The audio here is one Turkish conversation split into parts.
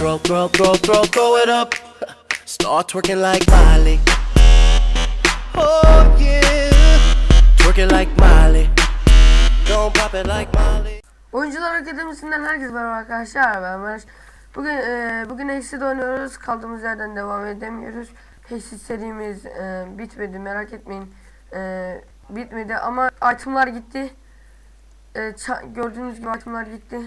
Throw, throw, throw, throw, throw it up. Start twerking like Miley. Oh yeah. Twerk it like Miley. Don't pop it like Miley. Oyuncular Akademisi'nden herkese merhaba arkadaşlar ben Barış. Bugün e, bugün Exit oynuyoruz. Kaldığımız yerden devam edemiyoruz. Exit serimiz e, bitmedi merak etmeyin. E, bitmedi ama itemlar gitti. E, gördüğünüz gibi itemlar gitti.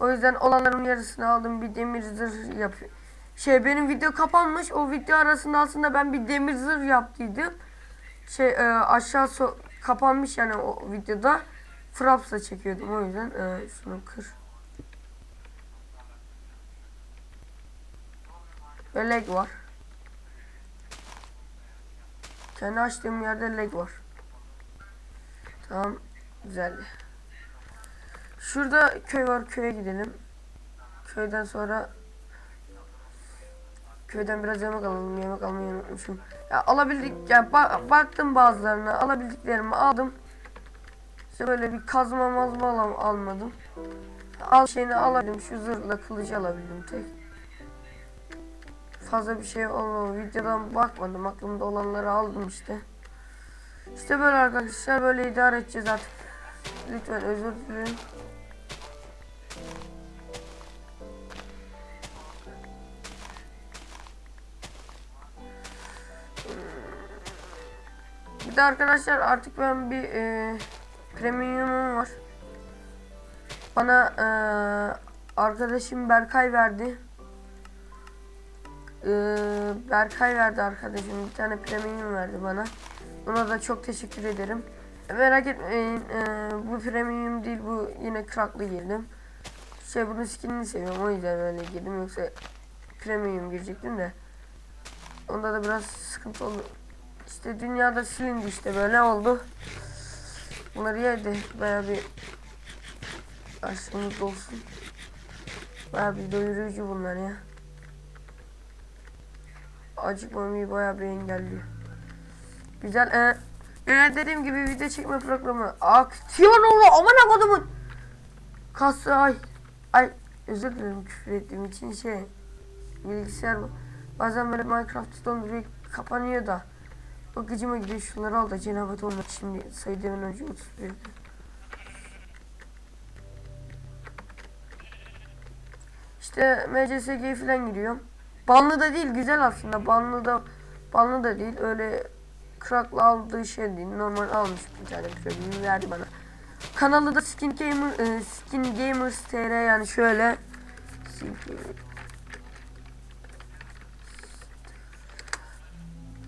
O yüzden olanların yarısını aldım. Bir demir zırh yapıyor. Şey benim video kapanmış. O video arasında aslında ben bir demir zırh yaptıydım. Şey e, aşağı so- kapanmış yani o videoda. Fraps'la çekiyordum o yüzden e, şunu kır. Ve leg var. Kendi açtığım yerde leg var. Tamam güzel. Şurada köy var köye gidelim. Köyden sonra köyden biraz yemek alalım. Yemek almayı unutmuşum. Ya alabildik ya ba- baktım bazılarına alabildiklerimi aldım. İşte böyle bir kazma mazma alam almadım. Al şeyini alabildim. Şu zırhla kılıcı alabildim tek. Fazla bir şey olmadı. Videodan bakmadım. Aklımda olanları aldım işte. İşte böyle arkadaşlar. Böyle idare edeceğiz artık. Lütfen özür dilerim. De arkadaşlar artık ben bir e, premiumum var. Bana e, arkadaşım Berkay verdi. E, Berkay verdi arkadaşım. Bir tane premium verdi bana. Ona da çok teşekkür ederim. Merak etmeyin. e, bu premium değil. Bu yine kraklı girdim. Şey bunun skinini seviyorum. O yüzden öyle girdim. Yoksa premium girecektim de. Onda da biraz sıkıntı oldu. İşte dünyada silindi işte böyle oldu. Bunları yedi. Baya bir aşkımız olsun. Baya bir doyurucu bunlar ya. Acıkmamayı baya bir engelliyor. Güzel. Ee, ee, dediğim gibi video çekme programı aksiyon oldu. Aman kodumun. Kası ay. Ay özür dilerim küfür ettiğim için şey. Bilgisayar bazen böyle Minecraft donduruyor kapanıyor da. Bakıcıma gidiyor şunları al da cenabet olmak şimdi sayıdığın önce 31'di. İşte MCSG falan giriyorum. Banlı da değil güzel aslında. Banlı da banlı da değil. Öyle krakla aldığı şey değil. Normal almış bir tane premium verdi bana. Kanalı da Skin Gamer e, Skin Gamers TR yani şöyle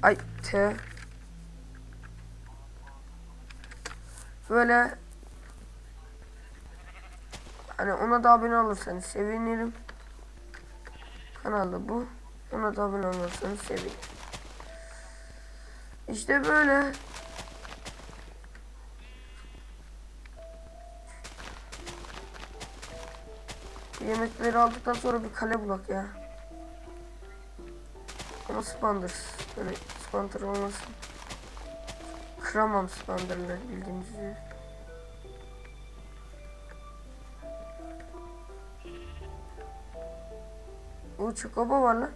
Ay T Böyle Hani ona da abone olursanız sevinirim. Kanalda bu. Ona da abone olursanız sevinirim. İşte böyle. Yemekleri aldıktan sonra bir kale bulak ya. Ama spandır. Böyle spandır olmasın. Kıramam spandırları bildiğiniz üzere. O çokobo var lan.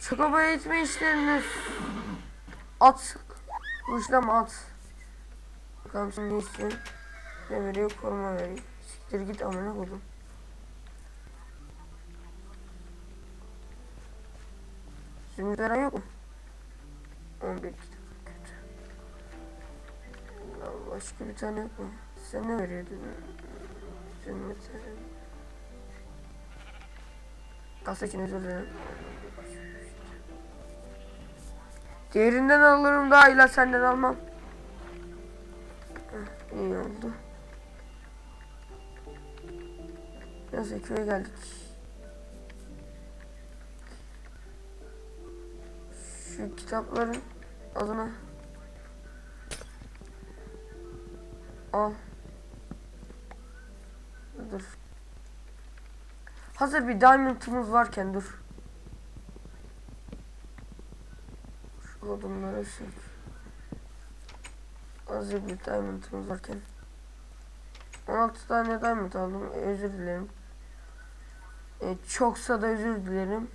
Çokobo eğitme işlerini at. Kuşlama at. Bakalım şimdi ne istiyorsun? Ne veriyor? Koruma veriyor. Siktir git amına koydum. Şimdi veren yok mu? 11 kitap kötü. Başka bir tane yok mu? Sen ne veriyordun? Cennet Kasa için özür dilerim. Diğerinden alırım daha ila senden almam. İyi oldu. Neyse köye geldik. Şu kitapların adına al. Dur. Hazır bir diamond'ımız varken dur. Şu odunları sür. Hazır bir diamond'ımız varken. 16 tane diamond aldım. Özür dilerim. E, çoksa da özür dilerim.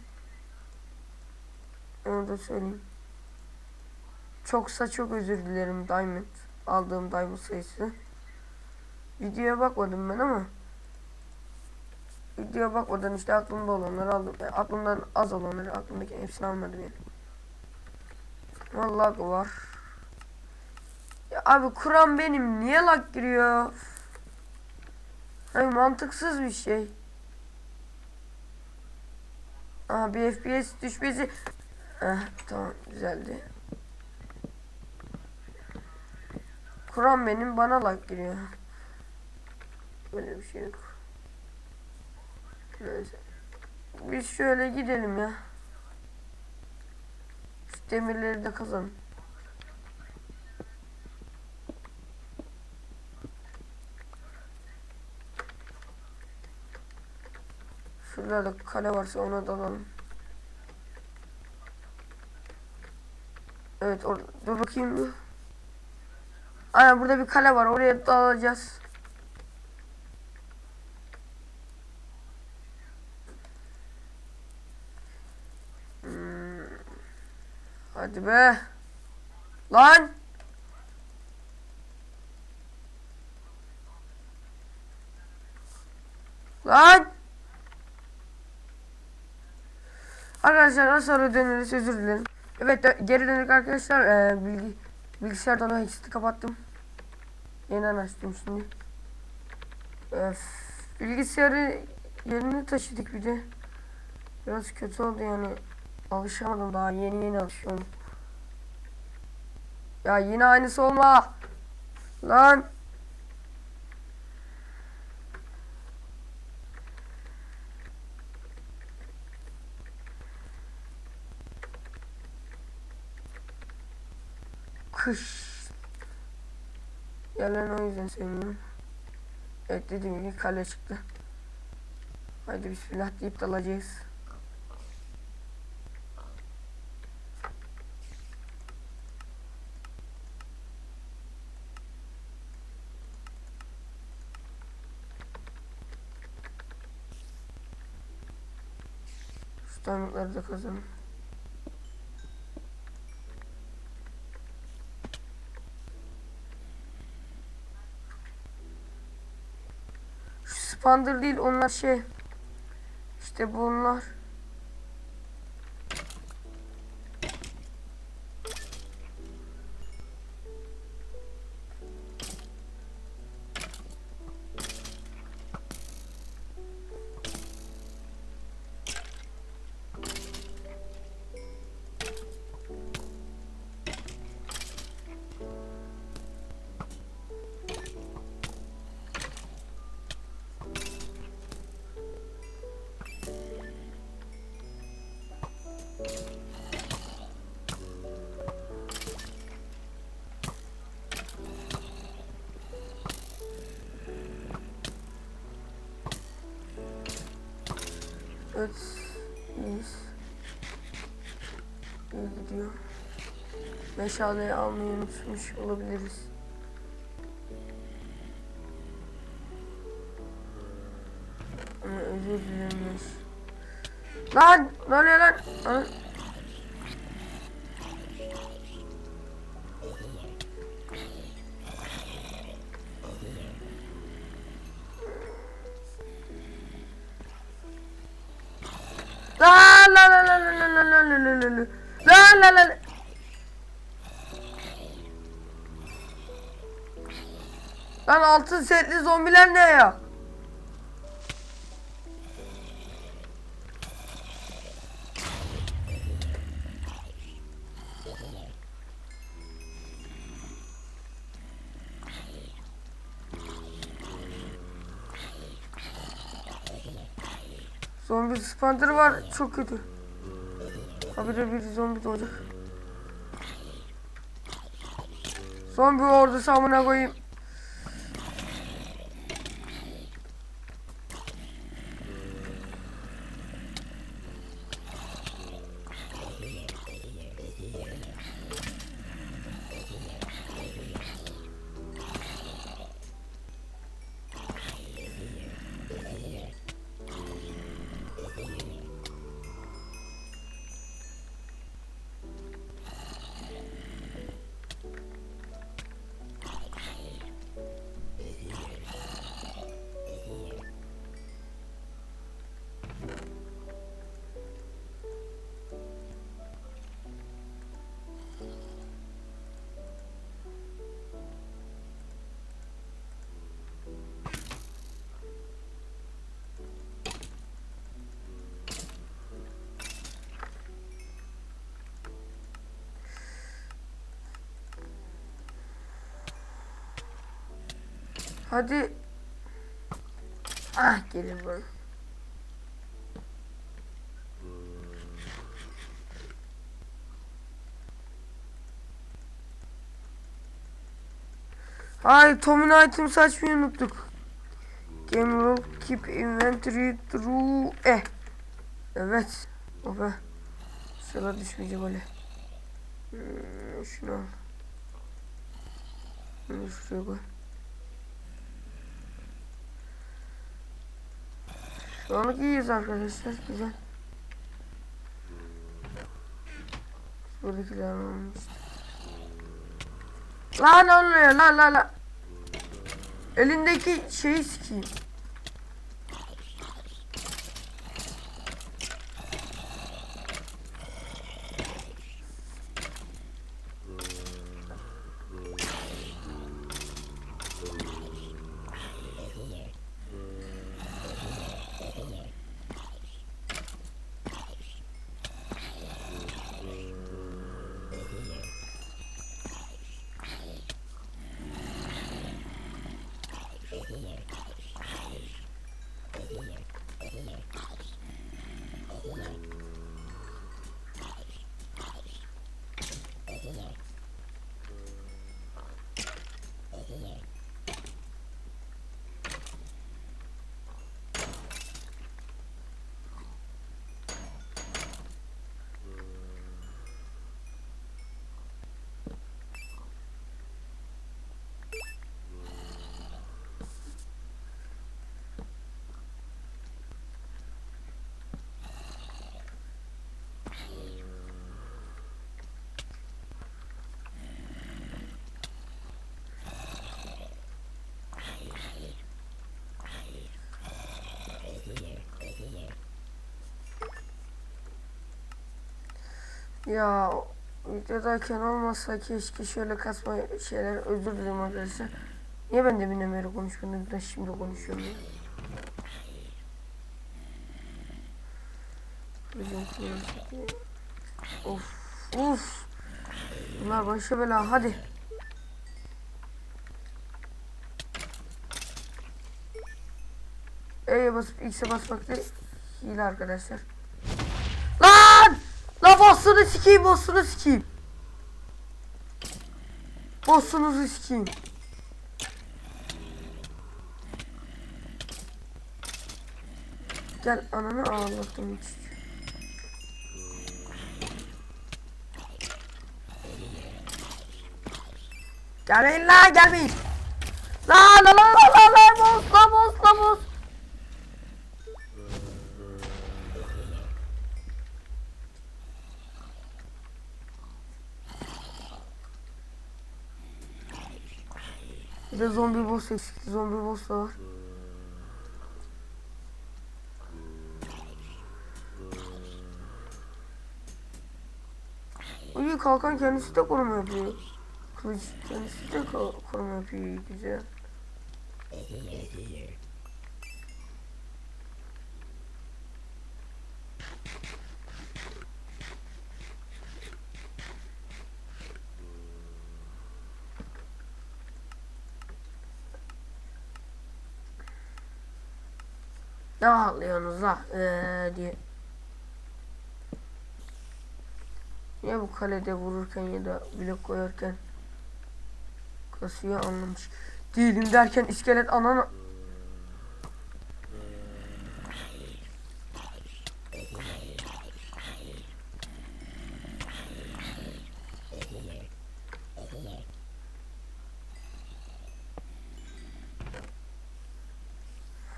Onu da söyleyeyim. Çoksa çok özür dilerim diamond. Aldığım diamond sayısı. Videoya bakmadım ben ama. Videoya bakmadan işte aklımda olanları aldım. E, aklımdan az olanları aklımdaki hepsini almadım yani. Vallahi var. Ya abi Kur'an benim niye lag giriyor? Ay mantıksız bir şey. Aha bir FPS düşmesi. Eh, tamam güzeldi. Kur'an benim bana lag giriyor. Böyle bir şey yok. Neyse. Biz şöyle gidelim ya. Şu demirleri de kazalım. Şurada da kale varsa ona dalalım. Evet or dur bakayım bir. Aynen burada bir kale var oraya dalacağız. Hmm. Hadi be. Lan. Lan. Arkadaşlar az sonra döneriz özür dilerim. Evet geri döndük arkadaşlar. Ee, bilgi bilgisayardan o hex'i kapattım. Yeniden açtım şimdi. Öf, bilgisayarı yerine taşıdık bir de. Biraz kötü oldu yani. Alışamadım daha yeni yeni alışıyorum. Ya yine aynısı olma. Lan. Kış. Yerlerini o yüzden sevmiyorum. Evet dediğim gibi kale çıktı. Hadi bismillah deyip dalacağız. Şu da kazanım. Spander değil onlar şey. İşte bunlar. Evet. iyiyiz. İyi gidiyor. Meşaleyi almayı unutmuş olabiliriz. Ama özür dilerim. Lan! Oluyor lan? Lan. Lan altın setli zombiler ne ya? Zombi spawner var çok kötü. Habire bir zombi doğacak. Zombi ordusu amına koyayım. Hadi. Ah gelin bana. Hayır Tom'un items açmayı unuttuk. Game rule keep inventory true. Eh. Evet. O be. Sıra düşmeyecek öyle. Hmm, şunu al. Bunu şuraya koy. Şu anlık iyiyiz arkadaşlar. Güzel. Buradakiler olmuş. Lan ne oluyor lan lan lan. Elindeki şeyi sikeyim. Ya videodayken olmasa keşke şöyle kasma şeyler özür dilerim arkadaşlar. Niye ben de binemeri konuşmadım da şimdi konuşuyorum ya. Of of. Bunlar başa bela hadi. E'ye basıp X'e basmak da hile arkadaşlar. Boss'unu sikeyim, boss'unu sikeyim. Boss'unuzu sikeyim. Gel ananı ağlattım hiç. Gelmeyin la gelmeyin. La la la la la la boss la boss la boss. Bir de zombi boss eksikti. Zombi boss da var. Uyu kalkan kendisi de koruma yapıyor. Kılıç kendisi de ko- koruma yapıyor. iyi, Güzel. Ne ağlıyorsunuz la ee, diye. Niye bu kalede vururken ya da blok koyarken kasıyor anlamış. Değilim derken iskelet anana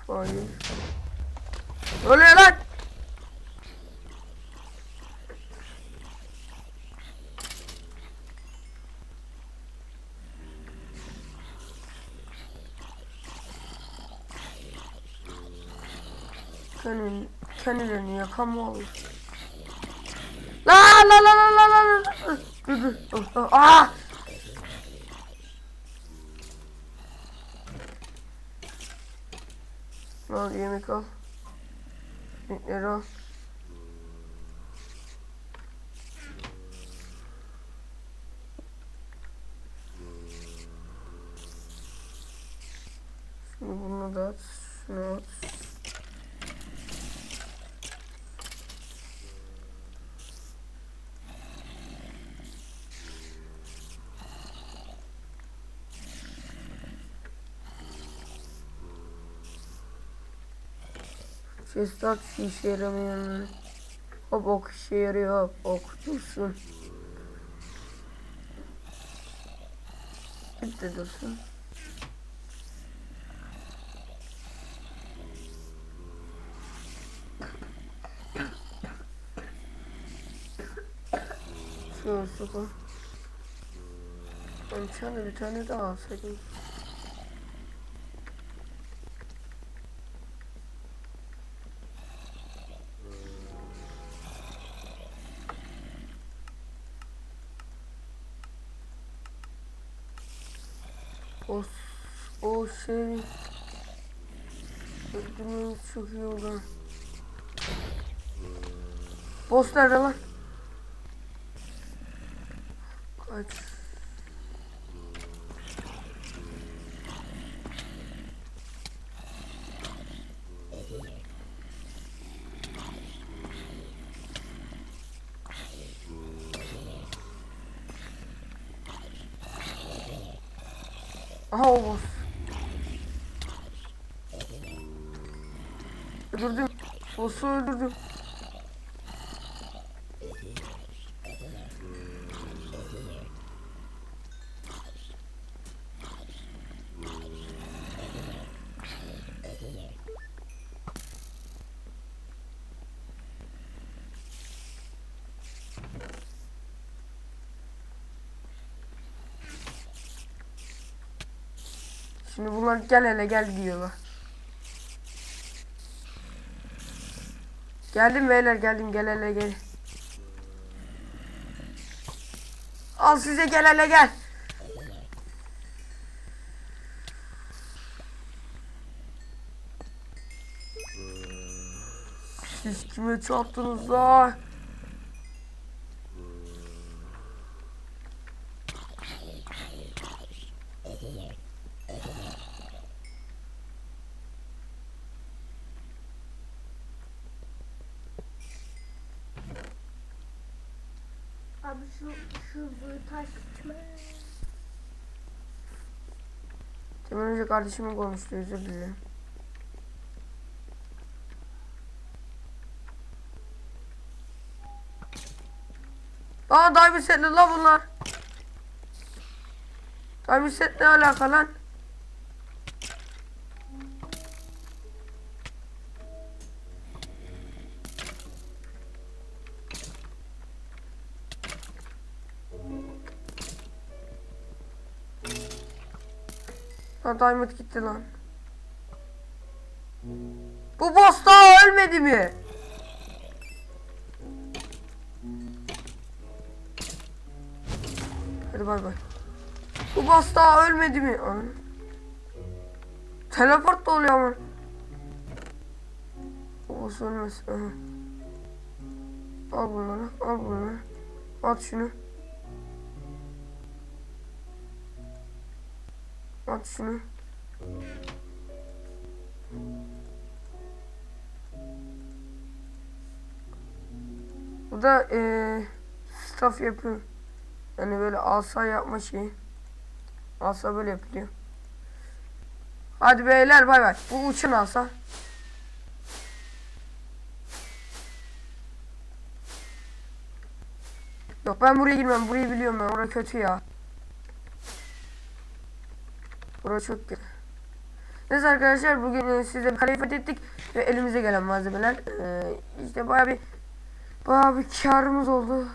Hayır. Öyle lan. Kendini, kendilerini yakan mı olur? La la la la la la Aa! Al yemek al Yemekleri al Şunu da at. Şunu at. Şu işe yaramıyor. Hop ok işe yarıyor hop dursun. Bir de dursun. Şöyle sokalım. Ben bir tane daha alsaydım. O şey öldürmemiz çok iyi oldu. Boss nerede lan? Kaç. Aha. Öldürdüm. Boss'u öldürdüm. Şimdi bunlar gel hele gel diyorlar. Geldim beyler geldim gel hele gel. Al size gel hele gel. Siz kime çarptınız la? Abi şu şu bu taş kime? Demin önce kardeşimle konuştu özür dilerim. Aa diamond setli la bunlar. Diamond set ne alaka lan? Ha diamond gitti lan. Bu boss daha ölmedi mi? Hadi bay bay. Bu boss daha ölmedi mi? Ana. Teleport da oluyor ama. Bu boss ölmez. Aha. Al bunları, al bunları. At şunu. At. Bu da eee staff yapıyor. Yani böyle asa yapma şeyi. Asa böyle yapılıyor. Hadi beyler bay bay. Bu uçun asa. Yok ben buraya girmem. Burayı biliyorum ben. Orası kötü ya. Burası çok kötü. Neyse arkadaşlar bugün e, size bir kaleyi fethettik ve elimize gelen malzemeler e, işte baya bir baya bir karımız oldu.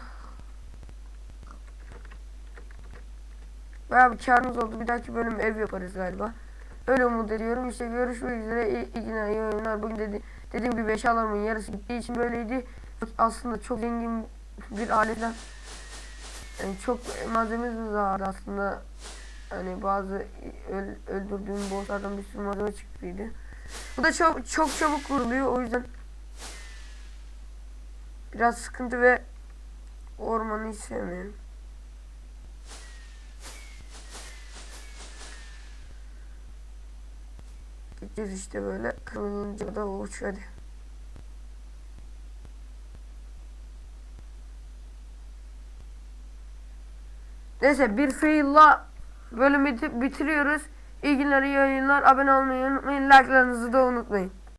Baya bir karımız oldu. Bir dahaki bölüm ev yaparız galiba. Öyle umut ediyorum. İşte görüşmek üzere. İyi, iyi günler, iyi oyunlar. Bugün dedi, dediğim gibi eşyalarımın yarısı gittiği için böyleydi. Aslında çok zengin bir aletle yani çok malzememiz vardı aslında. Hani bazı öl, öldürdüğüm bosslardan bir sürü malzeme çıktıydı. Bu da çok çok çabuk vuruluyor o yüzden biraz sıkıntı ve ormanı hiç sevmiyorum. Gideceğiz işte böyle. Kırmızı da uç hadi. Neyse bir fail'la bölümü biti- bitiriyoruz. İyi günler, iyi yayınlar. Abone olmayı unutmayın. Like'larınızı da unutmayın.